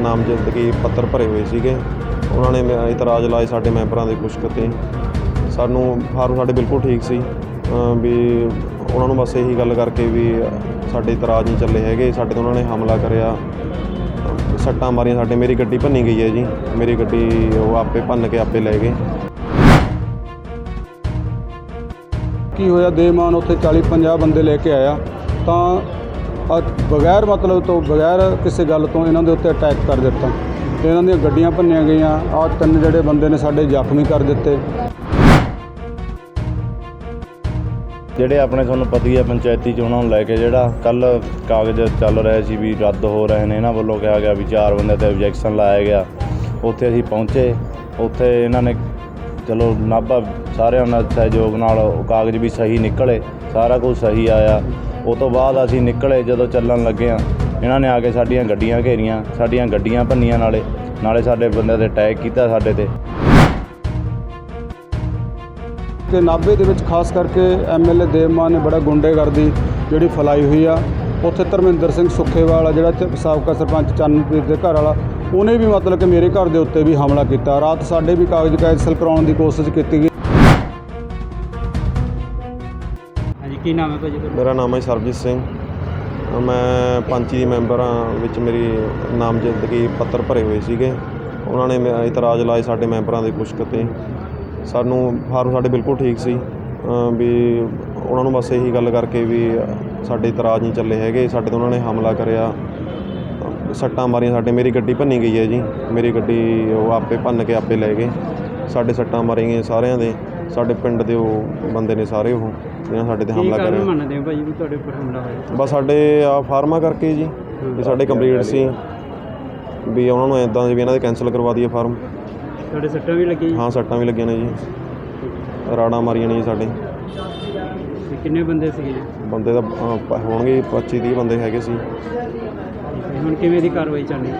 ਨਾਮਜ਼ਦਗੀ ਪੱਤਰ ਭਰੇ ਹੋਏ ਸੀਗੇ। ਉਹਨਾਂ ਨੇ ਮੇ- ਇਤਰਾਜ਼ ਲਾਏ ਸਾਡੇ ਮੈਂਬਰਾਂ ਦੇ ਕੁਛ ਕੁ ਤੇ। ਸਾਨੂੰ ਫਾਰਮ ਸਾਡੇ ਬਿਲਕੁਲ ਠੀਕ ਸੀ। ਵੀ ਉਹਨਾਂ ਨੂੰ ਬਸ ਇਹੀ ਗੱਲ ਕਰਕੇ ਵੀ ਸਾਡੇ ਇਤਰਾਜ਼ ਨਹੀਂ ਚੱਲੇ ਹੈਗੇ। ਸਾਡੇ ਤੋਂ ਉਹਨਾਂ ਨੇ ਹਮਲਾ ਕਰਿਆ। ਸੱਟਾਂ ਮਾਰੀਆਂ ਸਾਡੇ। ਮੇਰੀ ਗੱਡੀ ਭੰਨੀ ਗਈ ਹੈ ਜੀ। ਮੇਰੀ ਗੱਡੀ ਉਹ ਆਪੇ ਭੰਨ ਕੇ ਆਪੇ ਲੈ ਗਏ। ਕੀ ਹੋਇਆ? ਦੇਮਾਨ ਉੱਥੇ 40 50 ਬੰਦੇ ਲੈ ਕੇ ਆਇਆ। ਤਾਂ ਅ- ਬਗੈਰ ਮਤਲਬ ਤੋਂ ਬਗੈਰ ਕਿਸੇ ਗੱਲ ਤੋਂ ਇਹਨਾਂ ਦੇ ਉੱਤੇ ਅਟੈਕ ਕਰ ਦਿੱਤਾ। ਇਹਨਾਂ ਦੀਆਂ ਗੱਡੀਆਂ ਭੰਨੀਆਂ ਗਈਆਂ। ਆਹ ਤਿੰਨ ਜਿਹੜੇ ਬੰਦੇ ਨੇ ਸਾਡੇ ਜ਼ਖਮੀ ਕਰ ਦਿੱਤੇ। ਜਿਹੜੇ ਆਪਣੇ ਤੁਹਾਨੂੰ ਪਤਾ ਹੀ ਹੈ ਪੰਚਾਇਤੀ ਚੋਣਾਂ ਨੂੰ ਲੈ ਕੇ ਜਿਹੜਾ ਕੱਲ ਕਾਗਜ਼ ਚੱਲ ਰਹੇ ਸੀ ਵੀ ਰੱਦ ਹੋ ਰਹੇ ਨੇ, ਇਹਨਾਂ ਵੱਲੋਂ ਕਿਹਾ ਗਿਆ ਵੀ ਚਾਰ ਬੰਦੇ ਤੇ ਆਬਜੈਕਸ਼ਨ ਲਾਇਆ ਗਿਆ। ਉੱਥੇ ਅਸੀਂ ਪਹੁੰਚੇ। ਉੱਥੇ ਇਹਨਾਂ ਨੇ ਚਲੋ ਨਾਭਾ ਸਾਰਿਆਂ ਨਾਲ ਸਹਿਯੋਗ ਨਾਲ ਉਹ ਕਾਗਜ਼ ਵੀ ਸਹੀ ਨਿਕਲੇ, ਸਾਰਾ ਕੁਝ ਸਹੀ ਆਇਆ। ਉਹ ਤੋਂ ਬਾਅਦ ਅਸੀਂ ਨਿਕਲੇ ਜਦੋਂ ਚੱਲਣ ਲੱਗੇ ਆ ਇਹਨਾਂ ਨੇ ਆ ਕੇ ਸਾਡੀਆਂ ਗੱਡੀਆਂ ਘੇਰੀਆਂ, ਸਾਡੀਆਂ ਗੱਡੀਆਂ ਭੰਨੀਆਂ ਨਾਲੇ ਨਾਲੇ ਸਾਡੇ ਬੰਦੇ ਤੇ ਅਟੈਕ ਕੀਤਾ ਸਾਡੇ ਤੇ। ਕਿ ਨਾਭੇ ਦੇ ਵਿੱਚ ਖਾਸ ਕਰਕੇ ਐਮਐਲਏ ਦੇਵਮਾਨ ਨੇ ਬੜਾ ਗੁੰਡੇਗਰਦੀ ਜਿਹੜੀ ਫਲਾਈ ਹੋਈ ਆ। ਉੱਥੇ ਧਰਮਿੰਦਰ ਸਿੰਘ ਸੁੱਖੇਵਾਲ ਆ ਜਿਹੜਾ ਸਾਬਕਾ ਸਰਪੰਚ ਚੰਨਪ੍ਰੀਤ ਦੇ ਘਰ ਵਾਲਾ ਉਹਨੇ ਵੀ ਮਤਲਬ ਕਿ ਮੇਰੇ ਘਰ ਦੇ ਉੱਤੇ ਵੀ ਹਮਲਾ ਕੀਤਾ। ਰਾਤ ਸਾਡੇ ਵੀ ਕਾਗਜ਼ ਕੈਂਸਲ ਕਰਾਉਣ ਦੀ ਕੋਸ਼ਿਸ਼ ਕੀਤੀ ਗਈ। ਹਾਂਜੀ ਕੀ ਨਾਮ ਹੈ ਭਾਜੀ ਤੁਹਾਡਾ? ਮੇਰਾ ਨਾਮ ਹੈ ਸਰਬਜੀਤ ਸਿੰਘ। ਮੈਂ ਪੰਚੀ ਦੀ ਮੈਂਬਰ ਹਾਂ ਵਿੱਚ ਮੇਰੀ ਨਾਮਜ਼ਦਗੀ ਪੱਤਰ ਭਰੇ ਹੋਏ ਸੀਗੇ। ਉਹਨਾਂ ਨੇ ਮੇ- ਇਤਰਾਜ਼ ਲਾਏ ਸਾਡੇ ਮੈਂਬਰਾਂ ਦੇ ਕੁਛ ਕੁ ਤੇ ਸਾਨੂੰ ਫਾਰਮ ਸਾਡੇ ਬਿਲਕੁਲ ਠੀਕ ਸੀ। ਵੀ ਉਹਨਾਂ ਨੂੰ ਬਸ ਇਹੀ ਗੱਲ ਕਰਕੇ ਵੀ ਸਾਡੇ ਇਤਰਾਜ਼ ਨਹੀਂ ਚੱਲੇ ਹੈਗੇ ਸਾਡੇ ਤੇ ਉਹਨਾਂ ਨੇ ਹਮਲਾ ਕਰਿਆ। ਸੱਟਾਂ ਮਾਰੀਆਂ ਸਾਡੇ ਮੇਰੀ ਗੱਡੀ ਭੰਨੀ ਗਈ ਹੈ ਜੀ। ਮੇਰੀ ਗੱਡੀ ਉਹ ਆਪੇ ਭੰਨ ਕੇ ਆਪੇ ਲੈ ਗਏ। ਸਾਡੇ ਸੱਟਾਂ ਮਾਰੀਆਂ ਗਈਆਂ ਸਾਰਿਆਂ ਦੇ। ਸਾਡੇ ਪਿੰਡ ਦੇ ਉਹ ਬੰਦੇ ਨੇ ਸਾਰੇ ਉਹ ਜਿਹਨਾਂ ਸਾਡੇ ਤੇ ਹਮਲਾ ਕਰਿਆ। ਮੰਨਦੇ ਹੋ ਭਾਜੀ ਵੀ ਤੁਹਾਡੇ ਉੱਪਰ ਹਮਲਾ ਹੋਇਆ? ਬਸ ਸਾਡੇ ਆ ਫਾਰਮਾਂ ਕਰਕੇ ਜੀ ਵੀ ਸਾਡੇ ਕੰਪਲੀਟ ਸੀ। ਵੀ ਉਹਨਾਂ ਨੂੰ ਇਦਾਂ ਵੀ ਇਹਨਾਂ ਦੇ ਕੈਨਸਲ ਕਰਵਾ ਦਈਏ ਫਾਰਮ। ਤੁਹਾਡੇ ਸੱਟਾਂ ਵੀ ਲੱਗੀਆਂ ਹਾਂ ਸੱਟਾਂ ਵੀ ਲੱਗੀਆਂ ਨੇ ਜੀ। ਰਾੜਾਂ ਮਾਰੀਆਂ ਨੇ ਜੀ ਸਾਡੇ। ਤੇ ਕਿੰਨੇ ਬੰਦੇ ਸੀਗੇ? ਜੀ? ਬੰਦੇ ਤਾਂ ਪ- ਹੋਣਗੇ 25 30 ਬੰਦੇ ਹੈਗੇ ਸੀ। ਹੁਣ ਕਿਵੇਂ ਦੀ ਕਾਰਵਾਈ ਚੱਲਣੀ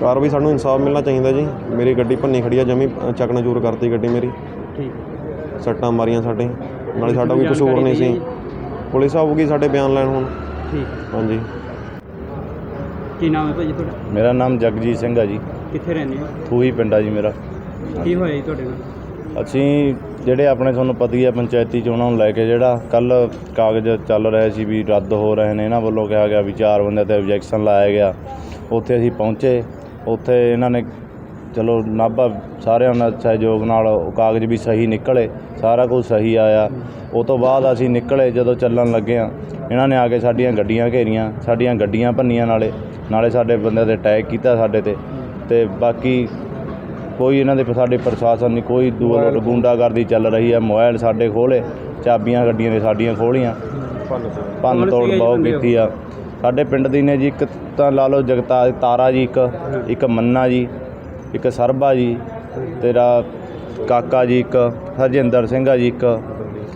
ਕਾਰਵਾਈ ਸਾਨੂੰ ਇਨਸਾਫ ਮਿਲਣਾ ਚਾਹੀਦਾ ਜੀ। ਮੇਰੀ ਗੱਡੀ ਭੰਨੀ ਖੜੀ ਆ ਜਮੀ ਚਕਨਾਚੂਰ ਕਰਤੀ ਗੱਡੀ ਮੇਰੀ। ਠੀਕ। ਸੱਟਾਂ ਮਾਰੀਆਂ ਸਾਡੇ। ਨਾਲੇ ਸਾਡਾ ਕੋਈ ਕਸੂਰ ਨਹੀਂ ਸੀ। ਪੁਲਿਸ ਆਊਗੀ ਸਾਡੇ ਬਿਆਨ ਲੈਣ ਹੁਣ। ਠੀਕ। ਹਾਂਜੀ। ਕੀ ਨਾਮ ਹੈ ਭਾਜੀ ਤੁਹਾਡਾ? ਮੇਰਾ ਨਾਮ ਜਗਜੀਤ ਸਿੰਘ ਆ ਜੀ। ਕਿੱਥੇ ਰਹਿੰਦੇ ਹੋ? ਥੂਹੀ ਪਿੰਡ ਆ ਜੀ ਮੇਰਾ। ਕੀ ਹੋਇਆ ਜੀ ਤੁਹਾਡੇ ਨਾਲ? ਅਸੀਂ ਜਿਹੜੇ ਆਪਣੇ ਤੁਹਾਨੂੰ ਪਤਾ ਹੀ ਹੈ ਪੰਚਾਇਤੀ ਚੋਣਾਂ ਨੂੰ ਲੈ ਕੇ ਜਿਹੜਾ ਕੱਲ ਕਾਗਜ਼ ਚੱਲ ਰਹੇ ਸੀ ਵੀ ਰੱਦ ਹੋ ਰਹੇ ਨੇ, ਇਹਨਾਂ ਵੱਲੋਂ ਕਿਹਾ ਗਿਆ ਵੀ ਚਾਰ ਬੰਦੇ ਤੇ ਆਬਜੈਕਸ਼ਨ ਲਾਇਆ ਗਿਆ। ਉੱਥੇ ਅਸੀਂ ਪਹੁੰਚੇ। ਉੱਥੇ ਇਹਨਾਂ ਨੇ ਚਲੋ ਨਾਭਾ ਸਾਰਿਆਂ ਨਾਲ ਸਹਿਯੋਗ ਨਾਲ ਉਹ ਕਾਗਜ਼ ਵੀ ਸਹੀ ਨਿਕਲੇ, ਸਾਰਾ ਕੁਝ ਸਹੀ ਆਇਆ। ਉਹ ਤੋਂ ਬਾਅਦ ਅਸੀਂ ਨਿਕਲੇ, ਜਦੋਂ ਚੱਲਣ ਲੱਗੇ ਆ ਇਹਨਾਂ ਨੇ ਆ ਕੇ ਸਾਡੀਆਂ ਗੱਡੀਆਂ ਘੇਰੀਆਂ, ਸਾਡੀਆਂ ਗੱਡੀਆਂ ਭੰਨੀਆਂ ਨਾਲੇ ਨਾਲੇ ਸਾਡੇ ਬੰਦੇ ਤੇ ਅਟੈਕ ਕੀਤਾ ਸਾਡੇ ਤੇ। ਤੇ ਬਾਕੀ ਕੋਈ ਇਹਨਾਂ ਦੇ ਸਾਡੇ ਪ੍ਰਸ਼ਾਸਨ ਨਹੀਂ ਕੋਈ ਦੂਰ ਗੁੰਡਾਗਰਦੀ ਚੱਲ ਰਹੀ ਹੈ ਮੋਬਾਈਲ ਸਾਡੇ ਖੋਲੇ ਚਾਬੀਆਂ ਗੱਡੀਆਂ ਦੇ ਸਾਡੀਆਂ ਖੋਲੀਆਂ ਭੰਨ ਤੋੜ। ਬਹੁਤ? ਕੀਤੀ ਆ। ਸਾਡੇ ਪਿੰਡ ਦੀ ਨੇ ਜੀ ਇੱਕ ਤਾਂ ਲਾ ਲਓ ਜਗਤਾ ਤਾਰਾ ਜੀ ਇੱਕ ਇੱਕ ਮੰਨਾ ਜੀ ਇੱਕ ਸਰਬਾ ਜੀ ਤੇਰਾ ਕਾਕਾ ਜੀ ਇੱਕ ਹਰਜਿੰਦਰ ਸਿੰਘ ਆ ਜੀ ਇੱਕ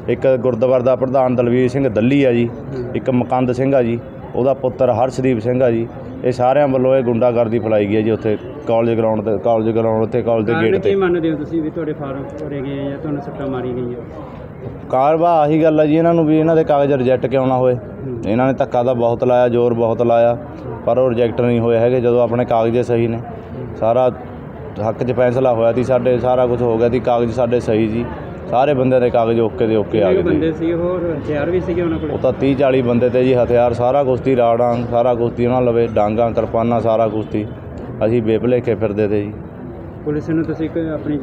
ਇੱਕ ਗੁਰਦੁਆਰਾ ਦਾ ਪ੍ਰਧਾਨ ਦਲਵੀਰ ਸਿੰਘ ਦੱਲੀ ਆ ਜੀ ਇੱਕ ਮਕੰਦ ਸਿੰਘ ਆ ਜੀ ਉਹਦਾ ਪੁੱਤਰ ਹਰਸ਼ਦੀਪ ਸਿੰਘ ਆ ਜੀ ਇਹ ਸਾਰਿਆਂ ਵੱਲੋਂ ਇਹ ਗੁੰਡਾਗਰਦੀ ਫੈਲਾਈ ਗਈ ਹੈ ਜੀ ਉੱਥੇ। ਕਾਲਜ ਗਰਾਊਂਡ ਤੇ ਕਾਲਜ ਗਰਾਊਂਡ ਤੇ ਕਾਲਜ ਦੇ ਗੇਟ ਕੀ ਤੇ। ਮੰਨਦੇ ਹੋ ਤੁਸੀਂ ਵੀ ਤੁਹਾਡੇ ਫਾਰਮ ਭਰੇ ਗਏ ਆ ਜਾਂ ਤੁਹਾਨੂੰ ਸੱਟਾਂ ਮਾਰੀ ਗਈਆਂ? ਕਾਰਵਾ ਆਹੀ ਗੱਲ ਆ ਜੀ ਇਹਨਾਂ ਨੂੰ ਵੀ ਇਹਨਾਂ ਦੇ ਕਾਗਜ਼ ਰਿਜੈਕਟ ਕਿਉਂ ਨਾ ਹੋਏ। ਇਹਨਾਂ ਨੇ ਧੱਕਾ ਤਾਂ ਬਹੁਤ ਲਾਇਆ ਜ਼ੋਰ ਬਹੁਤ ਲਾਇਆ ਪਰ ਉਹ ਰਿਜੈਕਟ ਨਹੀਂ ਹੋਏ ਹੈਗੇ ਜਦੋਂ ਆਪਣੇ ਕਾਗਜ਼ ਸਹੀ ਨੇ। ਸਾਰਾ ਹੱਕ 'ਚ ਫੈਸਲਾ ਹੋਇਆ ਸੀ ਸਾਡੇ ਸਾਰਾ ਕੁਝ ਹੋ ਗਿਆ ਸੀ ਕਾਗਜ਼ ਸਾਡੇ ਸਹੀ ਜੀ ਸਾਰੇ ਬੰਦਿਆਂ ਦੇ ਕਾਗਜ਼ ਓਕੇ ਦੇ ਓਕੇ ਆ ਗਏ ਕੁ ਬੰਦੇ ਸੀ ਹੋਰ ਹਥਿਆਰ ਵੀ ਸੀਗੇ ਉਹਨਾਂ ਉਹ ਕੋਲ ਤਾਂ 30 40 ਬੰਦੇ ਤੇ ਜੀ ਹਥਿਆਰ ਸਾਰਾ ਕੁਛ ਤੀ ਰਾੜਾਂ ਸਾਰਾ ਕੁਛ ਤੀ ਉਹਨਾਂ ਲਵੇ ਡਾਂਗਾਂ ਕਿਰਪਾਨਾਂ ਸਾਰਾ ਕੁਛ ਤੀ ਅਸੀਂ ਬੇਭਲੇਖੇ ਫਿਰਦੇ ਤੇ ਜੀ। ਪੁਲਿਸ ਨੂੰ ਤੁਸੀਂ ਕੋਈ ਆਪਣੀ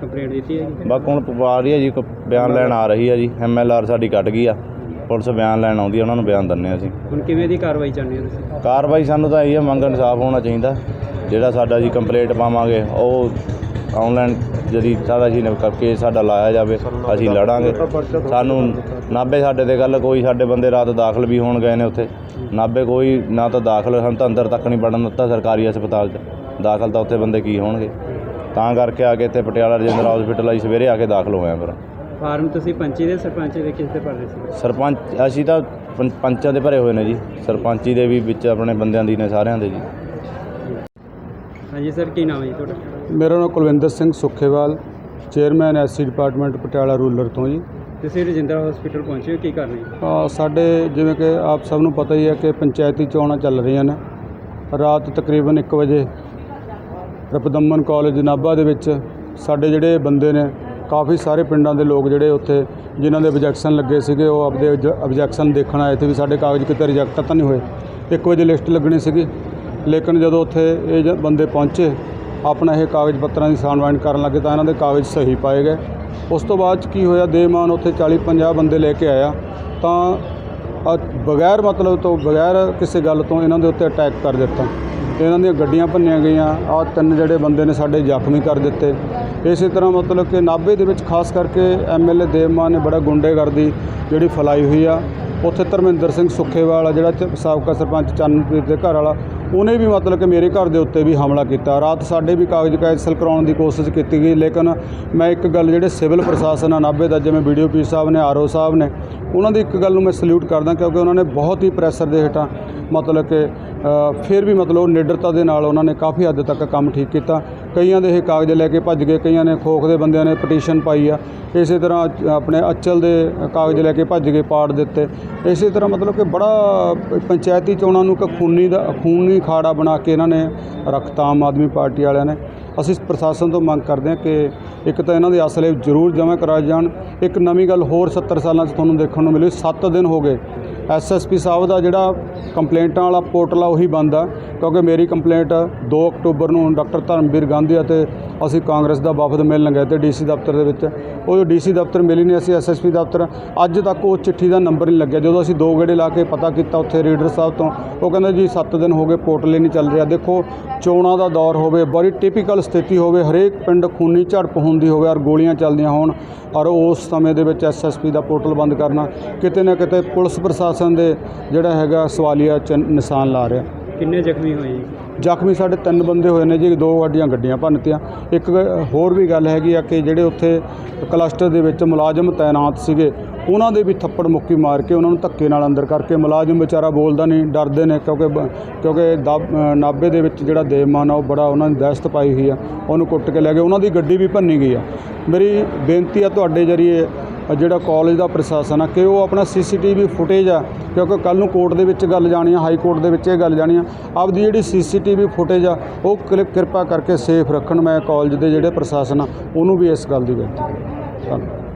ਕੰਪਲੇਂਟ ਦਿੱਤੀ ਹੈ ਜੀ? ਬਾਕੀ ਹੁਣ ਪਵਾ ਰਹੀ ਹੈ ਜੀ ਕ- ਬਿਆਨ ਲੈਣ ਆ ਰਹੀ ਹੈ ਜੀ। ਐਮਐਲਆਰ ਸਾਡੀ ਕੱਟ ਗਈ ਆ। ਪੁਲਿਸ ਬਿਆਨ ਲੈਣ ਆਉਂਦੀ ਆ ਉਹਨਾਂ ਨੂੰ ਬਿਆਨ ਦਿੰਨੇ ਅਸੀਂ। ਹੁਣ ਕਿਵੇਂ ਦੀ ਕਾਰਵਾਈ ਚਾਹੁੰਦੇ ਹੋ ਤੁਸੀਂ? ਕਾਰਵਾਈ ਸਾਨੂੰ ਤਾਂ ਇਹ ਹੈ ਮੰਗ ਇਨਸਾਫ ਹੋਣਾ ਚਾਹੀਦਾ। ਜਿਹੜਾ ਸਾਡਾ ਜੀ ਕੰਪਲੇਂਟ ਪਾਵਾਂਗੇ ਉਹ ਆਨਲਾਈਨ ਜਦੀ ਸਾਡਾ ਜੀ ਕੇਸ ਸਾਡਾ ਲਾਇਆ ਜਾਵੇ ਅਸੀਂ ਲੜਾਂਗੇ। ਸਾਨੂੰ ਨਾਭੇ ਸਾਡੇ ਤੇ ਗੱਲ ਕੋਈ ਸਾਡੇ ਬੰਦੇ ਰਾਤ ਦਾਖਲ ਵੀ ਹੋਣ ਗਏ ਨੇ ਉੱਥੇ। ਨਾਭੇ ਕੋਈ ਨਾ ਤਾਂ ਦਾਖਲ ਹਨ ਤਾਂ ਅੰਦਰ ਤੱਕ ਨਹੀਂ ਵੜਨ ਦਿੱਤਾ ਸਰਕਾਰੀ ਹਸਪਤਾਲ 'ਚ। ਦਾਖਲ ਤਾਂ ਉੱਥੇ ਬੰਦੇ ਕੀ ਹੋਣਗੇ? ਤਾਂ ਕਰਕੇ ਆ ਕੇ ਇੱਥੇ ਪਟਿਆਲਾ ਰਜਿੰਦਰਾ ਹਸਪੀਟਲ ਅਸੀਂ ਸਵੇਰੇ ਆ ਕੇ ਦਾਖਲ ਹੋਏ ਹਾਂ ਫਿਰ ਫਾਰਮ ਤੁਸੀਂ ਪੰਚੀ ਦੇ ਸਰਪੰਚ ਦੇ ਕਿਸ ਤੇ ਭਰ ਰਹੇ ਸੀ? ਸਰਪੰਚ ਅਸੀਂ ਤਾਂ ਪੰਚਾਂ ਦੇ ਭਰੇ ਹੋਏ ਨੇ ਜੀ। ਸਰਪੰਚੀ ਦੇ ਵੀ ਵਿੱਚ ਆਪਣੇ ਬੰਦਿਆਂ ਦੀ ਨੇ ਸਾਰਿਆਂ ਦੇ ਜੀ। ਹਾਂਜੀ ਸਰ ਕੀ ਨਾਮ ਹੈ ਜੀ ਤੁਹਾਡਾ? ਮੇਰਾ ਨਾਮ Kulwinder Singh Sukhewal chairman SC department Patiala rural ਤੋਂ ਜੀ। ਤੁਸੀਂ ਰਜਿੰਦਰਾ ਹਸਪੀਟਲ ਪਹੁੰਚੇ ਹੋ ਕੀ ਕਰ ਰਹੇ ਹੋ? ਅ, ਸਾਡੇ ਜਿਵੇਂ ਕਿ ਆਪ ਸਭ ਨੂੰ ਪਤਾ ਹੀ ਹੈ ਕਿ ਪੰਚਾਇਤੀ ਚੋਣਾਂ ਚੱਲ ਰਹੀਆਂ ਨੇ। ਰਾਤ ਤਕਰੀਬਨ 1 ਵਜੇ ਰਪਦਮਨ ਕਾਲਜ ਨਾਭਾ ਦੇ ਵਿੱਚ ਸਾਡੇ ਜਿਹੜੇ ਬੰਦੇ ਨੇ ਕਾਫੀ ਸਾਰੇ ਪਿੰਡਾਂ ਦੇ ਲੋਕ ਜਿਹੜੇ ਉੱਥੇ ਜਿਨ੍ਹਾਂ ਦੇ ਆਬਜੈਕਸ਼ਨ ਲੱਗੇ ਸੀਗੇ ਉਹ ਆਪਦੇ ਆਬਜੈਕਸ਼ਨ ਦੇਖਣ ਆਏ ਤੇ ਵੀ ਸਾਡੇ ਕਾਗਜ਼ ਕਿਤੇ ਰਿਜੈਕਟ ਤਾਂ ਨਹੀਂ ਹੋਏ। ਇੱਕ ਵਜੇ ਲਿਸਟ ਲੱਗਣੀ ਸੀਗੀ। ਲੇਕਿਨ ਜਦੋਂ ਉੱਥੇ ਇਹ ਜ- ਬੰਦੇ ਪਹੁੰਚੇ, ਆਪਣਾ ਇਹ ਕਾਗਜ਼ ਪੱਤਰਾਂ ਦੀ ਸਾਨਵਾਈਨ ਕਰਨ ਲੱਗੇ ਤਾਂ ਇਹਨਾਂ ਦੇ ਕਾਗਜ਼ ਸਹੀ ਪਾਏ ਗਏ। ਉਸ ਤੋਂ ਬਾਅਦ 'ਚ ਕੀ ਹੋਇਆ ਦੇਮਾਨ ਉੱਥੇ 40 50 ਬੰਦੇ ਲੈ ਕੇ ਆਇਆ। ਤਾਂ ਬਗੈਰ ਮਤਲਬ ਤੋਂ ਬਗੈਰ ਕਿਸੇ ਗੱਲ ਤੋਂ ਇਹਨਾਂ ਦੇ ਉੱਤੇ ਅਟੈਕ ਕਰ ਦਿੱਤਾ। ਇਹਨਾਂ ਦੀਆਂ ਗੱਡੀਆਂ ਭੰਨੀਆਂ ਗਈਆਂ ਆਹ ਤਿੰਨ ਜਿਹੜੇ ਬੰਦੇ ਨੇ ਸਾਡੇ ਜ਼ਖਮੀ ਕਰ ਦਿੱਤੇ। ਇਸੇ ਤਰ੍ਹਾਂ ਮਤਲਬ ਕਿ ਨਾਭੇ ਦੇ ਵਿੱਚ ਖਾਸ ਕਰਕੇ ਐਮਐਲਏ ਦੇਵਮਾਨ ਨੇ ਬੜਾ ਗੁੰਡੇਗਰਦੀ ਜਿਹੜੀ ਫੈਲਾਈ ਹੋਈ ਆ। ਉੱਥੇ ਧਰਮਿੰਦਰ ਸਿੰਘ ਸੁੱਖੇਵਾਲ ਆ ਜਿਹੜਾ ਸਾਬਕਾ ਸਰਪੰਚ ਚੰਨਪ੍ਰੀਤ ਦੇ ਘਰ ਵਾਲਾ ਉਹਨੇ ਵੀ ਮਤਲਬ ਕਿ ਮੇਰੇ ਘਰ ਦੇ ਉੱਤੇ ਵੀ ਹਮਲਾ ਕੀਤਾ। ਰਾਤ ਸਾਡੇ ਵੀ ਕਾਗਜ਼ ਕੈਂਸਲ ਕਰਾਉਣ ਦੀ ਕੋਸ਼ਿਸ਼ ਕੀਤੀ ਗਈ, ਲੇਕਿਨ ਮੈਂ ਇੱਕ ਗੱਲ ਜਿਹੜੇ ਸਿਵਲ ਪ੍ਰਸ਼ਾਸਨ ਆ ਨਾਭੇ ਦਾ, ਜਿਵੇਂ ਵੀਡੀਓ ਪੀ ਸਾਹਿਬ ਨੇ ਆਰਓ ਸਾਹਿਬ ਨੇ, ਉਹਨਾਂ ਦੀ ਇੱਕ ਗੱਲ ਨੂੰ ਮੈਂ ਸਲੂਟ ਕਰਦਾ ਕਿਉਂਕਿ ਉਹਨਾਂ ਨੇ ਬਹੁਤ ਹੀ ਪ੍ਰੈਸ਼ਰ ਦੇ ਹੇਠਾਂ ਮਤਲਬ ਕਿ ਫਿਰ ਵੀ ਮਤਲਬ ਉਹ ਨਿਡਰਤਾ ਦੇ ਨਾਲ ਉਹਨਾਂ ਨੇ ਕਾਫੀ ਹੱਦ ਤੱਕ ਕੰਮ ਠੀਕ ਕੀਤਾ। ਕਈਆਂ ਦੇ ਇਹ ਕਾਗਜ਼ ਲੈ ਕੇ ਭੱਜ ਗਏ, ਕਈਆਂ ਨੇ ਖੋਖ ਦੇ ਬੰਦਿਆਂ ਨੇ ਪਟੀਸ਼ਨ ਪਾਈ ਆ। ਇਸੇ ਤਰ੍ਹਾਂ ਆਪਣੇ ਅਚਲ ਦੇ ਕਾਗਜ਼ ਲੈ ਕੇ ਭੱਜ ਗਏ, ਪਾੜ ਦਿੱਤੇ। ਇਸੇ ਤਰ੍ਹਾਂ ਮਤਲਬ ਕਿ ਬੜਾ ਪੰਚਾਇਤੀ ਚੋਣਾਂ ਨੂੰ ਇੱਕ ਖੂਨੀ ਦਾ, ਖੂਨੀ ਖਾੜਾ ਬਣਾ ਕੇ ਇਹਨਾਂ ਨੇ ਰੱਖਤਾ ਆਮ ਆਦਮੀ ਪਾਰਟੀ ਵਾਲਿਆਂ ਨੇ। ਅਸੀਂ ਪ੍ਰਸ਼ਾਸਨ ਤੋਂ ਮੰਗ ਕਰਦੇ ਹਾਂ ਕਿ ਇੱਕ ਤਾਂ ਇਹਨਾਂ ਦੇ ਅਸਲੇ ਜ਼ਰੂਰ ਜਮ੍ਹਾਂ ਕਰਾਏ ਜਾਣ। ਇੱਕ ਨਵੀਂ ਗੱਲ ਹੋਰ 70 ਸਾਲਾਂ 'ਚ ਤੁਹਾਨੂੰ ਦੇਖਣ ਨੂੰ ਮਿਲੀ। 7 ਦਿਨ ਹੋ ਗਏ। ਐਸਐਸਪੀ ਸਾਹਿਬ ਦਾ ਜਿਹੜਾ ਕੰਪਲੇਂਟਾਂ ਵਾਲਾ ਪੋਰਟਲ ਆ, ਉਹੀ ਬੰਦ ਆ। ਕਿਉਂਕਿ ਮੇਰੀ ਕੰਪਲੇਂਟ 2 ਅਕਤੂਬਰ ਨੂੰ ਡਾਕਟਰ ਧਰਮਵੀਰ ਗਾਂਧੀ ਅਤੇ ਅਸੀਂ ਕਾਂਗਰਸ ਦਾ ਵਫਦ ਮਿਲਣ ਗਏ ਤੇ ਡੀਸੀ ਦਫ਼ਤਰ ਦੇ ਵਿੱਚ। ਉਹ ਜੋ ਡੀਸੀ ਦਫ਼ਤਰ ਮਿਲੀ ਨਹੀਂ, ਅਸੀਂ ਐਸਐਸਪੀ ਦਫ਼ਤਰ। ਅੱਜ ਤੱਕ ਉਹ ਚਿੱਠੀ ਦਾ ਨੰਬਰ ਨਹੀਂ ਲੱਗਿਆ। ਜਦੋਂ ਅਸੀਂ ਦੋ ਗੇੜੇ ਲਾ ਕੇ ਪਤਾ ਕੀਤਾ ਉੱਥੇ ਰੀਡਰ ਸਾਹਿਬ ਤੋਂ, ਉਹ ਕਹਿੰਦਾ ਜੀ 7 ਦਿਨ ਹੋ ਗਏ ਪੋਰਟਲ ਹੀ ਨਹੀਂ ਚੱਲ ਰਿਹਾ। ਦੇਖੋ, ਚੋਣਾਂ ਦਾ ਦੌਰ ਹੋਵੇ, ਬੜੀ ਟਿਪੀਕਲ ਸਥਿਤੀ ਹੋਵੇ, ਹਰੇਕ ਪਿੰਡ ਖੂਨੀ ਝੜਪ ਹੁੰਦੀ ਹੋਵੇ, ਔਰ ਗੋਲੀਆਂ ਚੱਲਦੀਆਂ ਹੋਣ, ਔਰ ਉਸ ਸਮੇਂ ਦੇ ਵਿੱਚ ਐਸਐਸਪੀ ਦਾ ਪੋਰਟਲ ਬੰਦ ਕਰਨਾ, ਕਿਤੇ ਨਾ ਕਿਤੇ ਪੁਲਿਸ ਪ੍ਰਸ਼ਾਸਨ ਦੇ ਜਿਹੜਾ ਹੈਗਾ ਸਵਾਲੀਆ ਚਿੰਨ੍ਹ ਨਿਸ਼ਾਨ ਲਾ ਰਿਹਾ। ਕਿੰਨੇ ਜ਼ਖਮੀ ਹੋਏ ਜੀ? ਜ਼ਖਮੀ ਸਾਡੇ ਤਿੰਨ ਬੰਦੇ ਹੋਏ ਨੇ ਜੀ, ਦੋ ਗੱਡੀਆਂ ਗੱਡੀਆਂ ਭੰਨਤੀਆਂ। ਇੱਕ ਹੋਰ ਵੀ ਗੱਲ ਹੈਗੀ ਆ ਕਿ ਜਿਹੜੇ ਉੱਥੇ ਕਲਸਟਰ ਦੇ ਵਿੱਚ ਮੁਲਾਜ਼ਮ ਤਾਇਨਾਤ ਸੀਗੇ, ਉਹਨਾਂ ਦੇ ਵੀ ਥੱਪੜ ਮੁੱਕੀ ਮਾਰ ਕੇ ਉਹਨਾਂ ਨੂੰ ਧੱਕੇ ਨਾਲ ਅੰਦਰ ਕਰਕੇ ਮੁਲਾਜ਼ਮ ਵਿਚਾਰਾ ਬੋਲਦਾ ਨਹੀਂ, ਡਰਦੇ ਨੇ ਕਿਉਂਕਿ ਬ- ਕਿਉਂਕਿ ਦਬ- ਨਾਭੇ ਦੇ ਵਿੱਚ ਜਿਹੜਾ ਦੇਵਮਾਨ ਆ, ਉਹ ਬੜਾ ਉਹਨਾਂ ਨੇ ਦਹਿਸ਼ਤ ਪਾਈ ਹੋਈ ਆ। ਉਹਨੂੰ ਕੁੱਟ ਕੇ ਲੈ ਗਏ। ਉਹਨਾਂ ਦੀ ਗੱਡੀ ਵੀ ਭੰਨੀ ਗਈ ਆ। ਮੇਰੀ ਬੇਨਤੀ ਆ ਤੁਹਾਡੇ ਜਰੀਏ ਜਿਹੜਾ ਕਾਲਜ ਦਾ ਪ੍ਰਸ਼ਾਸਨ ਆ, ਕਿ ਉਹ ਆਪਣਾ ਸੀਸੀਟੀਵੀ ਫੁਟੇਜ ਆ, ਕਿਉਂਕਿ ਕੱਲ ਨੂੰ ਕੋਰਟ ਦੇ ਵਿੱਚ ਗੱਲ ਜਾਣੀ ਆ ਹਾਈ ਕੋਰਟ ਦੇ ਵਿੱਚ ਇਹ ਗੱਲ ਜਾਣੀ ਆ, ਆਪਦੀ ਜਿਹੜੀ ਸੀਸੀਟੀਵੀ ਫੁਟੇਜ ਆ, ਉਹ ਕਿਰ- ਕਿਰਪਾ ਕਰਕੇ ਸੇਫ ਰੱਖਣ ਮੈਂ ਕਾਲਜ ਦੇ ਜਿਹੜੇ ਪ੍ਰਸ਼ਾਸਨ ਆ, ਉਹਨੂੰ ਵੀ ਇਸ ਗੱਲ ਦੀ ਬੇਨਤੀ। ਧੰਨਵਾਦ।